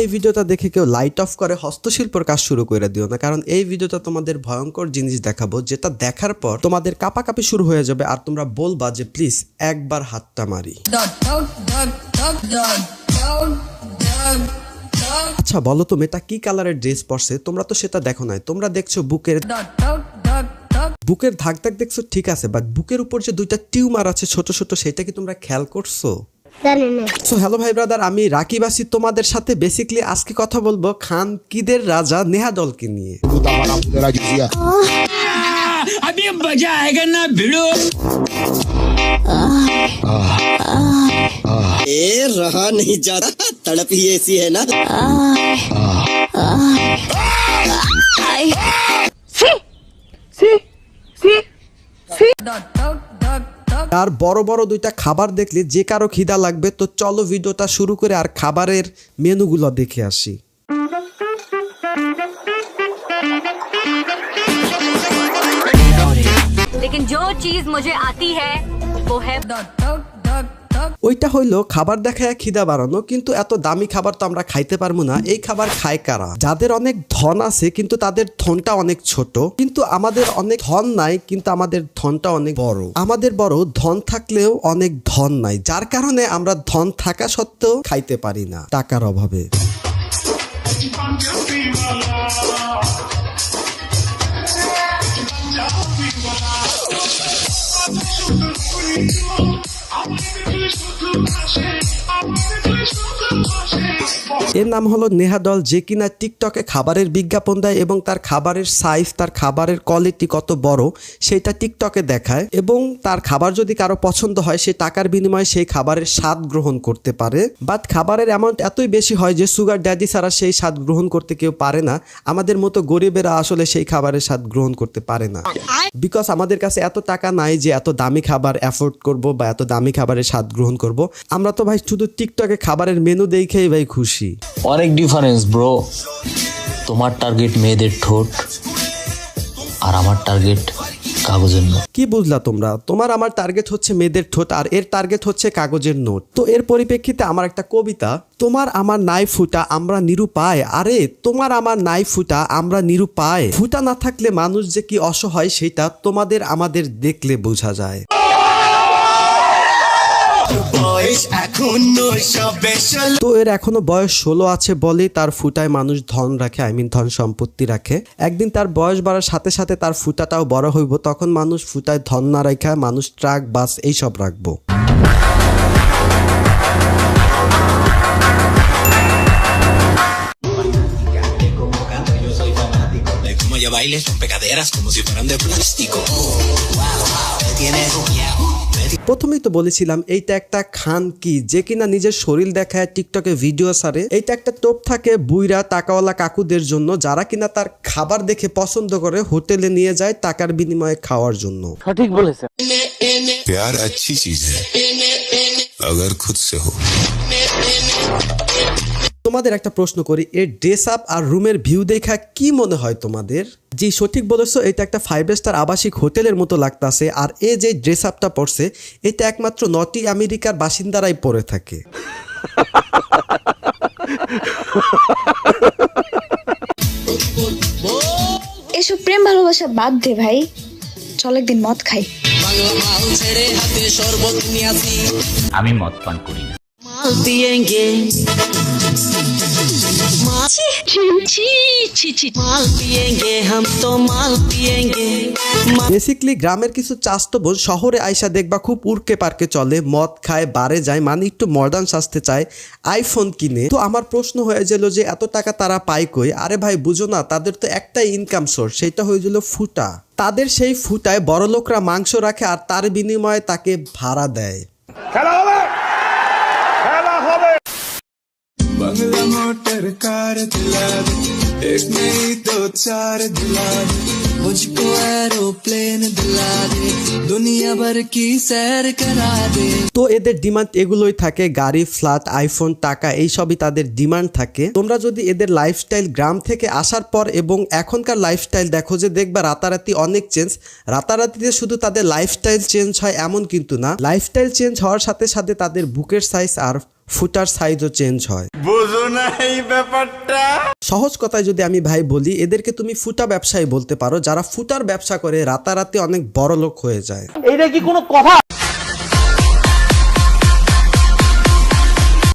এই ভিডিওটা দেখে কেউ লাইট অফ করে হস্তশিল্পর কাজ শুরু করে দিও না, কারণ এই ভিডিওটা তোমাদের ভয়ঙ্কর জিনিস দেখাবো, যেটা দেখার পর তোমাদের কাপাকাপি শুরু হয়ে যাবে আর তোমরা বলবা যে, প্লিজ একবার হাতটা মারি। আচ্ছা বলো তো মেয়েটা, কি কালারের ড্রেস পরছে? তোমরা তো সেটা দেখো নাই। তোমরা দেখছ বুকের বুকের ধাক ধাক দেখছ, ঠিক আছে বাট বুকের উপর যে দুইটা টিউমার আছে ছোট ছোট, সেটা কি তোমরা খেয়াল করছ? জানি না সো হ্যালো ভাই ব্রাদার আমি রাকিবাসী তোমাদের সাথে বেসিকলি আজকে কথা বলবো খান কিদের রাজা নেহাদলকে নিয়ে अभी मजा आएगा ना भिड़ो ए रहा नहीं जाता तड़प ही ऐसी है ना আর বড় বড় দুইটা খাবার দেখলে যে কারো খিদা লাগবে তো চলো ভিডিওটা শুরু করে আর খাবারের মেনুগুলো দেখে আসি लेकिन जो चीज मुझे आती है वो है ওইটা হইল খাবার দেখায় খিদা বাড়ানো, কিন্তু এত দামি খাবার তো আমরা খাইতে পারব না। এই খাবার খায় কারা? যাদের অনেক ধন আছে, কিন্তু তাদের ধনটা অনেক ছোট। কিন্তু আমাদের অনেক ধন নাই, কিন্তু আমাদের ধনটা অনেক বড়। আমাদের বড় ধন থাকলেও অনেক ধন নাই। যার কারণে আমরা ধন থাকা সত্ত্বেও খাইতে পারি না, টাকার অভাবে। Please come so my. এর নাম হলো নেহাদল যে কিনা টিকটকে খাবারের বিজ্ঞাপন দেয় এবং তার খাবারের সাইজ তার খাবারের কোয়ালিটি কত বড়, সেটা টিকটকে দেখায় এবং তার খাবার যদি কারও পছন্দ হয়, সে টাকার বিনিময়ে সেই খাবারের স্বাদ গ্রহণ করতে পারে। বাট খাবারের অ্যামাউন্ট এতই বেশি হয় যে সুগার ড্যাডি ছাড়া সেই স্বাদ গ্রহণ করতে কেউ পারে না। আমাদের মতো গরিবেরা আসলে সেই খাবারের স্বাদ গ্রহণ করতে পারে না। বিকজ আমাদের কাছে এত টাকা নাই যে এত দামি খাবার অ্যাফোর্ড করব বা এত দামি খাবারের স্বাদ গ্রহণ করব। আমরা তো ভাই শুধু টিকটকে খাবারের মেনু দেখেই ভাই খুশি। অনেক ডিফারেন্স ব্রো তোমার টার্গেট মেয়েদের ঠোঁট আর আমার টার্গেট কাগজের নোট। কি বুঝলা তোমরা? তোমার আমার টার্গেট হচ্ছে মেয়েদের ঠোঁট আর এর টার্গেট হচ্ছে কাগজের নোট। তো এর পরিপ্রেক্ষিতে আমার একটা কবিতা তোমার আমার নাই ফুটা আমরা নিরুপায় আরে তোমার আমার নাই ফুটা আমরা নিরুপায় ফুটা না থাকলে মানুষ যে কি অসহায় সেটা তোমাদের আমাদের দেখলে বোঝা যায়। বয়স এখন সবে তো এর এখনও বয়স ষোলো আছে বলেই তার ফুটায় মানুষ ধন রাখে আই মিন ধন সম্পত্তি রাখে। একদিন তার বয়স বাড়ার সাথে সাথে তার ফুটাটাও বড় হইব তখন মানুষ ফুটায় ধন না রাখা মানুষ ট্রাক বাস এইসব রাখব। De cómo ella baile son pecaderas como si fueran de plástico. Oh, wow, wow, Tiene প্রথমেই তো বলেছিলাম এইটা একটা খান কি যে কিনা নিজের শরীর দেখায় টিকটকে ভিডিও সারে এইটা একটা টোপ থাকে বুইরা টাকাওয়ালা কাকুদের জন্য যারা কিনা তার খাবার দেখে পছন্দ করে হোটেলে নিয়ে যায় টাকার বিনিময়ে খাওয়ার জন্য प्यार अच्छी चीज है अगर खुद से हो তোমাদের একটা প্রশ্ন করি এর ড্রেস আপ আর রুমের ভিউ দেখা কি মনে হয় তোমাদের? জি সঠিক বলেছ এটা একটা ফাইভ স্টার আবাসিক হোটেলের মতো লাগতাছে আর এ যে ড্রেস আপটা পড়ছে এটা একমাত্র নটি আমেরিকার বাসিন্দারাই পরে থাকে। এসব প্রেম ভালোবাসা বাদ দে ভাই। চল একদিন মদ খাই। আমি মদ পান করি না। মাল পিয়েঙ্গে হাম তো মাল পিয়েঙ্গে বেসিকলি গ্রামের কিছু চাস্তো বোন শহরে আইসা দেখবা খুব উড়কে পার্কে চলে মদ খায় বারে যায় মানে একটু মডার্ন সাজতে চায় আইফোন কিনে। তো আমার প্রশ্ন হয়ে গেল যে এত টাকা তারা পায় কই? আরে ভাই বুঝো না তাদের তো একটাই ইনকাম সোর্স সেটা হয়ে গেল ফুটা। তাদের সেই ফুটায় বড় লোকরা মাংস রাখে আর তার বিনিময়ে তাকে ভাড়া দেয়। बंगला मोटर कार दिला दे एक नहीं दो चार दिला दे मुझको एरोप्लेन दिला दे दुनिया भर की सैर करा दे তো এদের ডিমান্ড এগুলোই থাকে গাড়ি ফ্ল্যাট আইফোন টাকা এইসবই তাদের ডিমান্ড থাকে তোমরা যদি এদের লাইফস্টাইল গ্রাম থেকে আসার পর এবং এখনকার লাইফস্টাইল দেখো যে দেখবা রাতারাতি অনেক চেঞ্জ রাতারাতিতে শুধু তাদের লাইফস্টাইল চেঞ্জ হয় এমন কিন্তু না লাইফস্টাইল চেঞ্জ হওয়ার সাথে সাথে তাদের বুকের সাইজ আর ফুটার সাইজও চেঞ্জ হয়। ব্যাপারটা। সহজ কথায় যদি আমি ভাই বলি এদেরকে তুমি ফুটা ব্যবসায়ী বলতে পারো যারা ফুটার ব্যবসা করে রাতারাতি অনেক বড় লোক হয়ে যায়। এইটা কি কোনো কথা?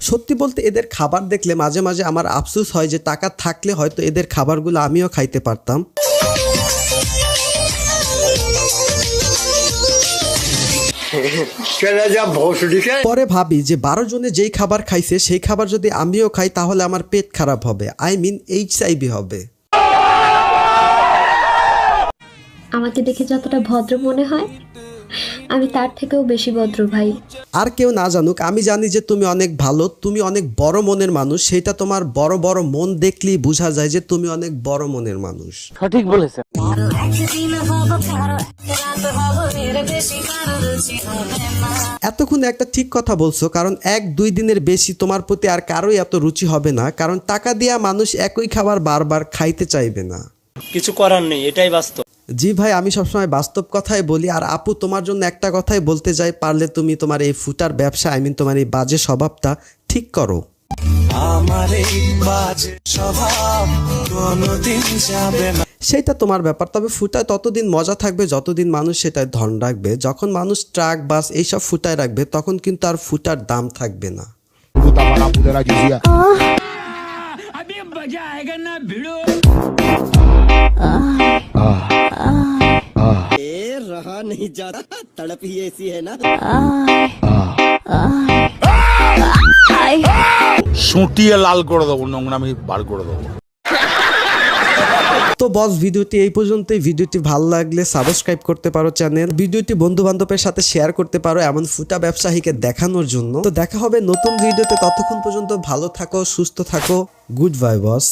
সত্যি বলতে এদের খাবার দেখলে মাঝে মাঝে আমার আফসোস হয় যে টাকা থাকলে হয়তো এদের খাবারগুলো আমিও খাইতে পারতাম। পরে ভাবি যে বারো জনে যেই খাবার খাইছে সেই খাবার যদি আমিও খাই তাহলে আমার পেট খারাপ হবে। আই মিন এইচ হবে। আমাকে দেখে যতটা ভদ্র মনে হয় আমি তার থেকেও বেশি ভদ্র ভাই। আর কেউ না জানুক আমি জানি যে তুমি অনেক ভালো তুমি অনেক বড় মনের মানুষ সেটা তোমার বড় বড় মন দেখলেই বোঝা যায় যে তুমি অনেক বড় মনের মানুষ। সঠিক বলেছে এতক্ষণ একটা ঠিক কথা বলছো কারণ এক দুই দিনের বেশি তোমার প্রতি আর কারোই এত রুচি হবে না কারণ টাকা দিয়া মানুষ একই খাবার বারবার খাইতে চাইবে না। কিছু করার নেই এটাই বাস্তব। জি ভাই আমি সবসময় বাস্তব কথাই বলি আর আপু তোমার জন্য একটা কথাই বলতে যাই পারলে তুমি তোমার এই ফুটার ব্যবসা আই মিন তোমার এই বাজে স্বভাবটা ঠিক করো আমার এই বাজে স্বভাব কোনোদিন যাবে না সেটা তোমার ব্যাপার তবে ফুটায় ততদিন মজা থাকবে যতদিন মানুষ সেটায় ধন রাখবে যখন মানুষ ট্রাক বাস এইসব ফুটায় রাখবে তখন কিন্তু আর ফুটার দাম থাকবে না अभी मजा आएगा ना भिड़ो সুটিয়ে লাল করে দেবো নোংরামি বার করে দেবো তো বস ভিডিওটি এই পর্যন্তই ভিডিওটি ভালো লাগলে সাবস্ক্রাইব করতে পারো চ্যানেল ভিডিওটি বন্ধু বান্ধবের সাথে শেয়ার করতে পারো এমন ফুটা ব্যবসায়ীকে দেখানোর জন্য তো দেখা হবে নতুন ভিডিওতে ততক্ষণ পর্যন্ত ভালো থাকো সুস্থ থাকো গুড বাই বস